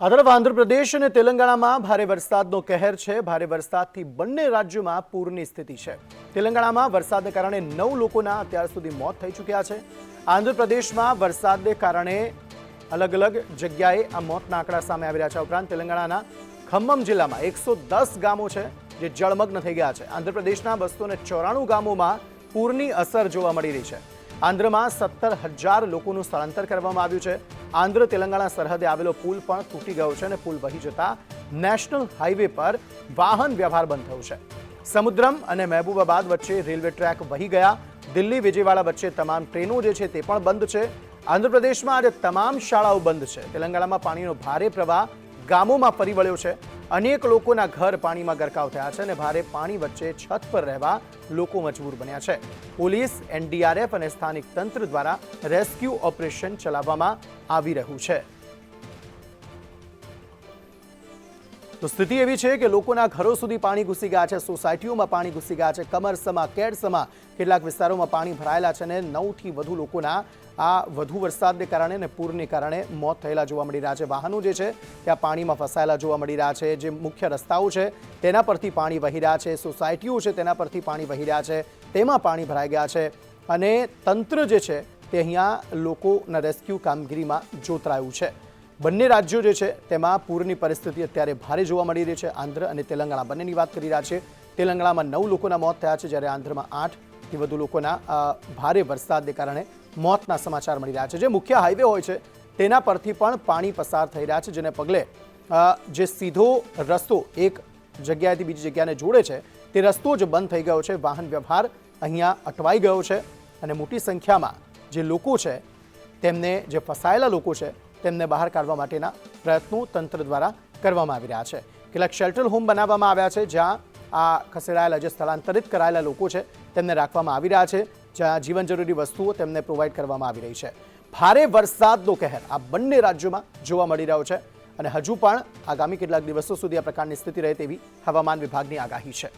આ તરફ આંધ્રપ્રદેશ અને તેલંગાણામાં ભારે વરસાદનો કહેર છે. ભારે વરસાદથી બંને રાજ્યોમાં પૂરની સ્થિતિ છે. તેલંગાણામાં વરસાદને કારણે નવ લોકોના અત્યાર સુધી મોત થઈ ચૂક્યા છે. આંધ્રપ્રદેશમાં વરસાદને કારણે અલગ અલગ જગ્યાએ આ મોતના આંકડા સામે આવી રહ્યા છે. ઉપરાંત તેલંગાણાના ખમ્મમ જિલ્લામાં એકસો દસ ગામો છે જે જળમગ્ન થઈ ગયા છે. આંધ્રપ્રદેશના બસો ચોરાણું ગામોમાં પૂરની અસર જોવા મળી રહી છે. આંધ્રમાં સત્તર હજાર લોકોનું સ્થળાંતર કરવામાં આવ્યું છે. આંધ્ર તેલંગાણા સરહદે આવેલો પુલ પણ તૂટી ગયો છે અને પુલ વહી જતા નેશનલ હાઈવે પર વાહન વ્યવહાર બંધ થયો છે. સમુદ્રમ અને મહેબૂબાબાદ વચ્ચે રેલવે ટ્રેક વહી ગયા. દિલ્હી, વિજયવાડા વચ્ચે તમામ ટ્રેનો જે છે તે પણ બંધ છે. આંધ્રપ્રદેશમાં આજે તમામ શાળાઓ બંધ છે. તેલંગાણામાં પાણીનો ભારે પ્રવાહ ગામોમાં ફરી વળ્યો છે. અનેક લોકોના ઘર પાણીમાં ગરકાવ થયા છે અને ભારે પાણી વચ્ચે છત પર રહેવા લોકો મજબૂર બન્યા છે. પોલીસ, એનડીઆરએફ અને સ્થાનિક તંત્ર દ્વારા રેસ્ક્યુ ઓપરેશન ચલાવવામાં આવી રહ્યું છે. તો સ્થિતિ એવી છે કે લોકોના ઘરો સુધી પાણી ઘૂસી ગયા છે, સોસાયટીઓમાં પાણી ઘૂસી ગયા છે, કમરસમાં, કેડસમાં કેટલાક વિસ્તારોમાં પાણી ભરાયેલા છે અને નવથી વધુ લોકોના આ વધુ વરસાદને કારણે અને પૂરને કારણે મોત થયેલા જોવા મળી રહ્યા છે. વાહનો જે છે, ત્યાં પાણીમાં ફસાયેલા જોવા મળી રહ્યા છે. જે મુખ્ય રસ્તાઓ છે, તેના પરથી પાણી વહી રહ્યા છે. સોસાયટીઓ છે, તેના પરથી પાણી વહી રહ્યા છે. તેમાં પાણી ભરાઈ ગયા છે અને તંત્ર જે છે, તે અહીંયા લોકોના રેસ્ક્યુ કામગીરીમાં જોતરાયું છે. બંને રાજ્યો જે છે તેમાં પૂરની પરિસ્થિતિ અત્યારે ભારે જોવા મળી રહી છે. આંધ્ર અને તેલંગાણા બંનેની વાત કરી રહ્યા છે. તેલંગાણામાં નવ લોકોના મોત થયા છે, જ્યારે આંધ્રમાં આઠથી વધુ લોકોના ભારે વરસાદને કારણે મોતના સમાચાર મળી રહ્યા છે. જે મુખ્ય હાઈવે હોય છે, તેના પરથી પણ પાણી પસાર થઈ રહ્યા છે, જેને પગલે જે સીધો રસ્તો એક જગ્યાએથી બીજી જગ્યાને જોડે છે, તે રસ્તો જ બંધ થઈ ગયો છે. વાહન વ્યવહાર અહીંયા અટવાઈ ગયો છે અને મોટી સંખ્યામાં જે લોકો છે, તેમને જે ફસાયેલા લોકો છે તેમને બહાર કાઢવા માટેના પ્રયત્નો તંત્ર દ્વારા કરવામાં આવી રહ્યા છે. કેટલાક શેલ્ટર હોમ બનાવવામાં આવ્યા છે, જ્યાં આ ખસેડાયેલા જે સ્થળાંતરિત કરાયેલા લોકો છે, તેમને રાખવામાં આવી રહ્યા છે, જ્યાં જીવન જરૂરી વસ્તુઓ તેમને પ્રોવાઈડ કરવામાં આવી રહી છે. ભારે વરસાદનો કહેર આ બંને રાજ્યોમાં જોવા મળી રહ્યો છે અને હજુ પણ આગામી કેટલાક દિવસો સુધી આ પ્રકારની સ્થિતિ રહે તેવી હવામાન વિભાગની આગાહી છે.